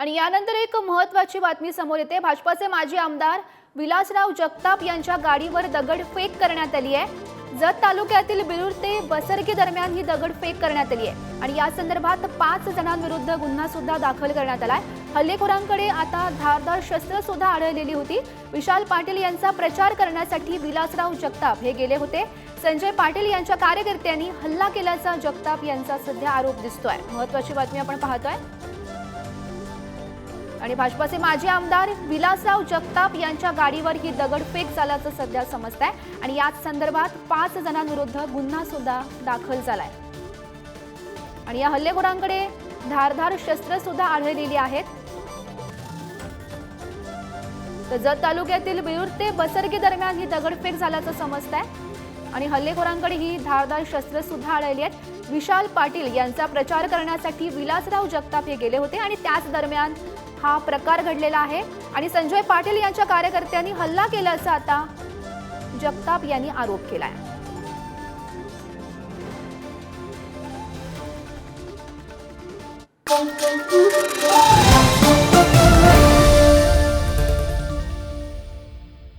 आणि यानंतर एक महत्वाची बातमी समोर येते. भाजपाचे माजी आमदार विलासराव जगताप यांच्या गाडीवर दगडफेक करण्यात आली आहे. जत तालुक्यातील बिरूर ते बसरगी दरम्यान ही दगडफेक करण्यात आली आहे. आणि या संदर्भात पाच जणांविरुद्ध गुन्हा सुद्धा दाखल करण्यात आलाय हल्लेखोरांकडे आता धारदार शस्त्र सुद्धा आढळलेली होती. विशाल पाटील यांचा प्रचार करण्यासाठी विलासराव जगताप हे गेले होते. संजय पाटील यांच्या कार्यकर्त्यांनी हल्ला केल्याचा जगताप यांचा सध्या आरोप दिसतोय. महत्वाची बातमी आपण पाहतोय. आणि भाजपाचे माजी आमदार विलासराव जगताप यांच्या गाडीवर ही दगडफेक झाल्याचं सध्या समजत आहे आणि याच संदर्भात पाच जणांविरुद्ध गुन्हा सुद्धा दाखल झालाय. आणि या हल्लेखोरांकडे धारधार शस्त्र सुद्धा आढळलेली आहेत. तर जत तालुक्यातील बिरूर ते बसरगी दरम्यान ही दगडफेक झाल्याचं समजत आहे आणि हल्लेखोरांकडे ही धारदार शस्त्र सुद्धा आढळली आहेत. विशाल पाटील यांचा प्रचार करण्यासाठी विलासराव जगताप हे गेले होते आणि त्याच दरम्यान हा प्रकार घडलेला आहे आणि संजय पाटील यांच्या कार्यकर्त्यांनी हल्ला केल्याचा आता जगताप यांनी आरोप केला आहे